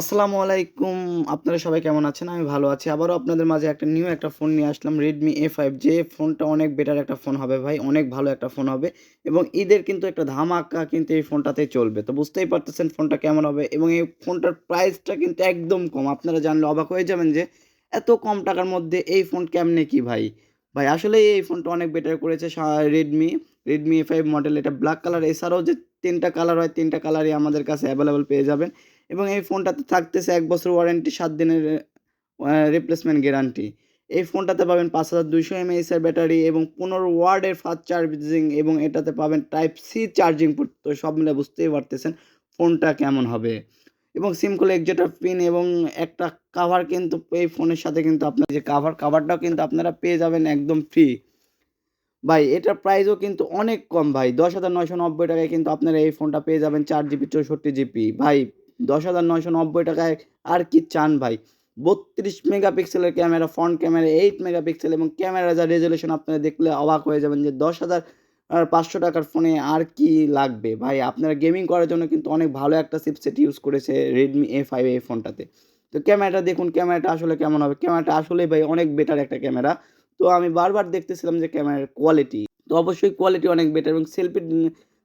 আসসালামু আলাইকুম। আপনারা সবাই কেমন আছেন? আমি ভালো আছি। আবারও আপনাদের মাঝে একটা নিউ একটা ফোন নিয়ে আসলাম রেডমি এ ফাইভ যে ফোনটা অনেক বেটার একটা ফোন হবে ভাই, অনেক ভালো একটা ফোন হবে। এবং ঈদের কিন্তু একটা ধামাকা কিন্তু এই ফোনটাতে চলবে। তো বুঝতেই পারতেছেন ফোনটা কেমন হবে এবং এই ফোনটার প্রাইসটা কিন্তু একদম কম। আপনারা জানলে অবাক হয়ে যাবেন যে এত কম টাকার মধ্যে এই ফোন কেমনে কি ভাই? ভাই, আসলে এই ফোনটা অনেক বেটার করেছে Redmi Redmi A five model এটা ব্ল্যাক কালার এছাড়াও যে তিনটা কালার হয়, তিনটা কালারই আমাদের কাছে অ্যাভেলেবেল পেয়ে যাবেন। এবং এই ফোনটাতে থাকতেছে এক বছর ওয়ারেন্টি, সাত দিনের রিপ্লেসমেন্ট গ্যারান্টি এই ফোনটাতে পাবেন পাঁচ হাজার দুইশো এমএএসের ব্যাটারি এবং পনেরো ওয়ার্ডের ফাস্ট চার্জিং এবং এটাতে পাবেন টাইপ সি চার্জিং তো সব মিলে বুঝতেই পারতেছেন ফোনটা কেমন হবে। এবং সিমকল এক্সেটার পিন এবং একটা কাভার কিন্তু এই ফোনের সাথে কিন্তু আপনার যে কাভার কাভারটাও কিন্তু আপনারা পেয়ে যাবেন একদম ফ্রি ভাই, এটার প্রাইসও কিন্তু অনেক কম ভাই, দশ হাজার নয়শো নব্বই টাকায় কিন্তু আপনারা এই ফোনটা পেয়ে যাবেন চার জিবি, চৌষট্টি জিবি। ভাই দশ হাজার নয়শো নব্বই টাকায় আর কি চান ভাই? বত্রিশ মেগাপিক্সেলের camera front camera eight megapixel এবং ক্যামেরা যা রেজলিউশন আপনারা দেখলে অবাক হয়ে যাবেন যে দশ হাজার আর পাঁচশো টাকার ফোনে আর কি লাগবে। ভাই, আপনারা গেমিং করার জন্য কিন্তু অনেক ভালো একটা চিপসেট ইউজ করেছে রেডমি এ ফাইভ এই ফোনটাতে তো ক্যামেরাটা দেখুন, ক্যামেরাটা আসলে কেমন হবে? ক্যামেরাটা আসলেই ভাই অনেক বেটার একটা ক্যামেরা। তো আমি বারবার দেখতেছিলাম যে ক্যামেরার কোয়ালিটি তো অবশ্যই কোয়ালিটি অনেক বেটার এবং সেলফি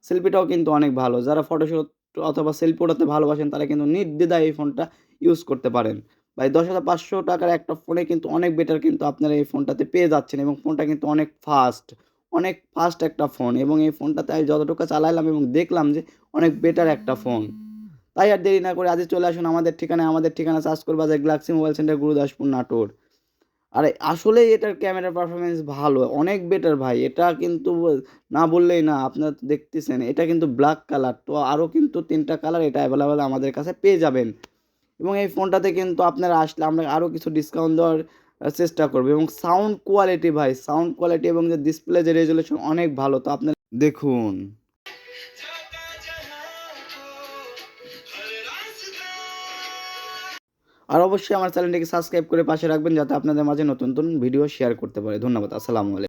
সেলফিটাও কিন্তু অনেক ভালো। যারা ফটোশুট অথবা সেলফি ওঠাতে ভালোবাসেন, তারা কিন্তু নির্দ্বিধায় এই ফোনটা ইউজ করতে পারেন। ভাই, দশ হাজার পাঁচশো টাকার একটা ফোনে কিন্তু অনেক বেটার কিন্তু আপনারা এই ফোনটাতে পেয়ে যাচ্ছেন এবং ফোনটা কিন্তু অনেক ফাস্ট অনেক ফাস্ট একটা ফোন এবং এই ফোনটাতে আমি যতটুকু চালাইলাম এবং দেখলাম যে অনেক বেটার একটা ফোন তাই আর দেরি না করে আজই চলে আসুন আমাদের ঠিকানায়। আমাদের ঠিকানা সার্চ করবা যে Galaxy mobile centre Gurudaspur Natore আরে আসলেই এটার ক্যামেরা পারফরমেন্স ভালো, অনেক বেটার ভাই। এটা কিন্তু না বললেই না, আপনারা তো দেখতেছেন। এটা কিন্তু ব্ল্যাক কালার তো আরও কিন্তু তিনটা কালার এটা অ্যাভেলেবেল আমাদের কাছে পেয়ে যাবেন। এবং এই ফোনটাতে কিন্তু আপনারা আসলে আমরা আরও কিছু ডিসকাউন্ট দেওয়ার চেষ্টা করব। এবং সাউন্ড কোয়ালিটি ভাই সাউন্ড কোয়ালিটি এবং যে ডিসপ্লে যে রেজুলেশন অনেক ভালো। তো আপনার দেখুন। আর অবশ্যই আমার চ্যানেলটিকে সাবস্ক্রাইব করে পাশে রাখবেন যাতে আপনাদের মাঝে নতুন নতুন ভিডিও শেয়ার করতে পারে। ধন্যবাদ, আসসালামু আলাইকুম।